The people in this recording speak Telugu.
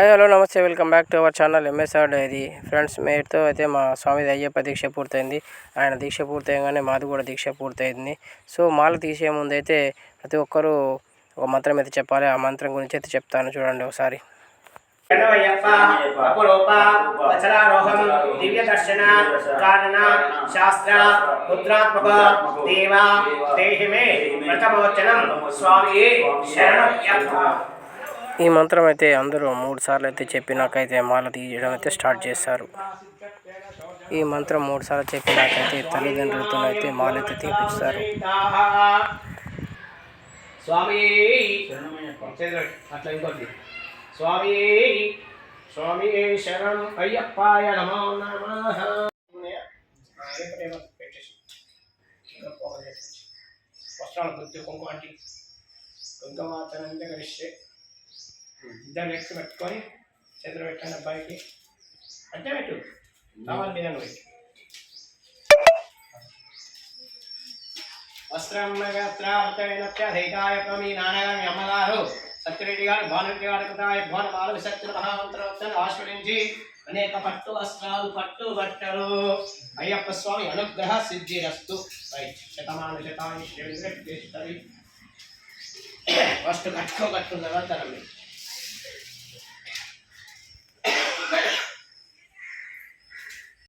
Hi hello namaste welcome back to our channel MSR diary friends మేట్తో అయితే మా స్వామిది అయ్యప్ప దీక్ష పూర్తయింది. ఆయన దీక్ష పూర్తయ్యగానే మాది కూడా దీక్ష పూర్తయింది. సో మాల తీసే ముందు అయితే ప్రతి ఒక్కరూ ఒక మంత్రం అయితే చెప్పాలి. ఆ మంత్రం గురించి అయితే చెప్తాను చూడండి ఒకసారి. దివ్య దర్శన కారణ శాస్త్ర వ్రతమోచనం స్వామి శరణయ్యప్ప ఈ మంత్రం అయితే అందరూ మూడు సార్లు అయితే చెప్పినాకైతే మాల తీయడం అయితే స్టార్ట్ చేస్తారు ఈ మంత్రం మూడు సార్లు చెప్పినాకైతే తల్లిదండ్రులతో అయితే మాల అయితే తీపిస్తారు. స్వామి చేతులు అట్లా ఇంకోటి. స్వామి స్వామి శరణం అయ్యప్పాయ నమో వస్త్రాలు గుర్తు ఇద్దరు ఎక్కి పెట్టుకొని చేతులు పెట్టండి అబ్బాయికి అంటే పెట్టు కావాలి మీద పెట్టు వస్త్రం గత్రార్థైనత్యధైకాయ మీ నాన్నగారు అమ్మగారు సత్యరెడ్డి గారు భానురెడ్డి గారి కృతాయ భవన బాల విసత్తుల మహామంత్రోక్తను ఆశ్రయించి అనేక పట్టు వస్త్రాలు పట్టు బట్టలు అయ్యప్ప స్వామి అనుగ్రహ సిద్ధి రస్తు శతమాన శతాన్ని ఫస్ట్ కట్టుకో కట్టుకున్న